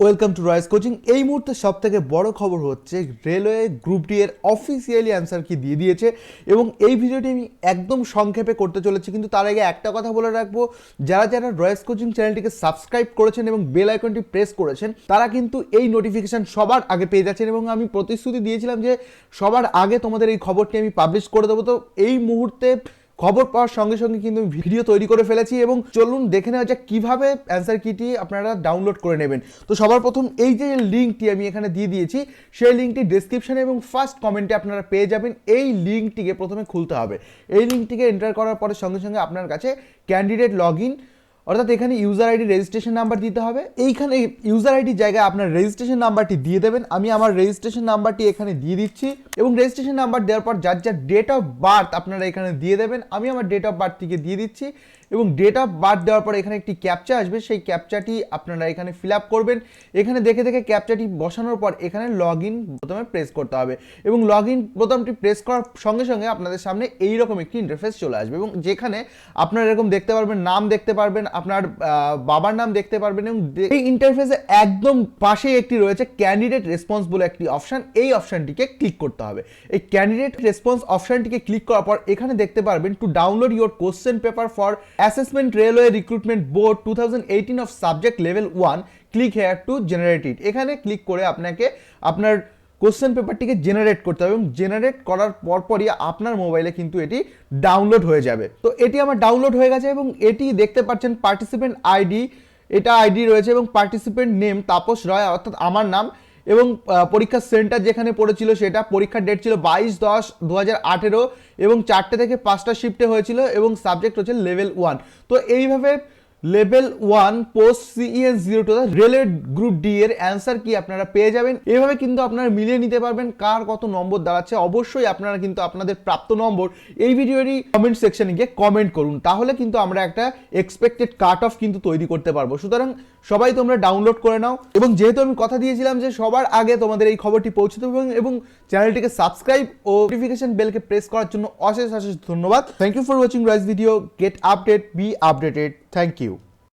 Welcome to Royce coaching এই মুহূর্তে সব থেকে বড় খবর হচ্ছে, রেলওয়ে গ্রুপ ডি এর অফিসিয়ালি অ্যান্সার কি দিয়ে দিয়েছে এবং এই ভিডিওটি আমি একদম সংক্ষেপে করতে চলেছি, কিন্তু তার আগে একটা কথা বলে রাখব। যারা যারা রয়েস কোচিং চ্যানেলটিকে সাবস্ক্রাইব করেছেন এবং বেল আইকনটি প্রেস করেছেন, তারা কিন্তু এই নোটিফিকেশন সবার আগে পেয়ে যাচ্ছেন এবং আমি প্রতিশ্রুতি দিয়েছিলাম যে সবার আগে তোমাদের এই খবরটি আমি পাবলিশ করে দেবো। তো এই মুহূর্তে খবর পাওয়ার সঙ্গে সঙ্গে কিন্তু আমি ভিডিও তৈরি করে ফেলেছি এবং চলুন দেখে নেওয়া যাক কীভাবে অ্যান্সার কিটি আপনারা ডাউনলোড করে নেবেন। তো সবার প্রথম এই যে লিঙ্কটি আমি এখানে দিয়ে দিয়েছি, সেই লিঙ্কটি ডিসক্রিপশানে এবং ফার্স্ট কমেন্টে আপনারা পেয়ে যাবেন। এই লিঙ্কটিকে প্রথমে খুলতে হবে। এই লিঙ্কটিকে এন্টার করার পরে সঙ্গে সঙ্গে আপনার কাছে ক্যান্ডিডেট লগ ইন অর্থাৎ এখানে ইউজার আইডি রেজিস্ট্রেশন নাম্বার দিতে হবে। এইখানে ইউজার আইডির জায়গায় আপনার রেজিস্ট্রেশন নাম্বারটি দিয়ে দেবেন। আমি আমার রেজিস্ট্রেশন নাম্বারটি এখানে দিয়ে দিচ্ছি এবং রেজিস্ট্রেশন নাম্বার দেওয়ার পর যার যার ডেট অফ বার্থ আপনারা এখানে দিয়ে দেবেন। আমি আমার ডেট অফ বার্থটিকে দিয়ে দিচ্ছি এবং ডেট অফ বার্থ দেওয়ার পর এখানে একটি ক্যাপচা আসবে। সেই ক্যাপচাটি আপনারা এখানে ফিল আপ করবেন। এখানে দেখে দেখে ক্যাপচাটি বসানোর পর এখানে লগ ইন প্রথমে প্রেস করতে হবে এবং লগ ইন বোতামটি প্রেস করার সঙ্গে সঙ্গে আপনাদের সামনে এইরকম একটি ইন্টারফেস চলে আসবে এবং যেখানে আপনারা এরকম দেখতে পারবেন, নাম দেখতে পারবেন আপনার বাবার নাম দেখতে পারবেন এবং এই ইন্টারফেসে একদম পাশেই একটি রয়েছে ক্যান্ডিডেট রেসপন্স বলে একটি অপশান এই অপশানটিকে ক্লিক করতে হবে। এই ক্যান্ডিডেট রেসপন্স অপশানটিকে ক্লিক করার পর এখানে দেখতে পারবেন to download your question paper for assessment railway recruitment board to of subject level one click here to generate এখানে ক্লিক করে আপনাকে আপনার কোশ্চেন পেপারটিকে জেনারেট করতে হবে এবং জেনারেট করার পরপরই আপনার মোবাইলে কিন্তু এটি ডাউনলোড হয়ে যাবে। তো এটি আমার ডাউনলোড হয়ে গেছে এবং এটি দেখতে পাচ্ছেন পার্টিসিপেন্ট আইডি এটা আইডি রয়েছে এবং পার্টিসিপেন্ট নেম তাপস রয়, অর্থাৎ আমার নাম এবং পরীক্ষার সেন্টার যেখানে পড়েছিল সেটা, পরীক্ষার ডেট ছিল বাইশ দশ দু হাজার আঠেরো এবং চারটে থেকে পাঁচটা শিফটে হয়েছিল এবং সাবজেক্ট হচ্ছে লেভেল ওয়ান তো এইভাবে level one post CES zero two railway group D এর অ্যান্সার কি আপনারা পেয়ে যাবেন? এভাবে কিন্তু আপনারা মিলিয়ে নিতে পারবেন কার কত নম্বর দাঁড়াচ্ছে। অবশ্যই আপনারা কিন্তু আপনাদের প্রাপ্ত নম্বর এই ভিডিওরই কমেন্ট সেকশনে গিয়ে কমেন্ট করুন। তাহলে কিন্তু আমরা একটা এক্সপেক্টেড কাট অফ কিন্তু তৈরি করতে পারব। সুতরাং সবাই তোমরা ডাউনলোড করে নাও। এবং যেহেতু আমি কথা দিয়েছিলাম যে সবার আগে তোমাদের এই খবরটি পৌঁছে দেবো এবং চ্যানেলটিকে সাবস্ক্রাইব ও নোটিফিকেশন বেলকে প্রেস করার জন্য অশেষ অশেষ ধন্যবাদ। Thank you for watching rice video get update be updated thank you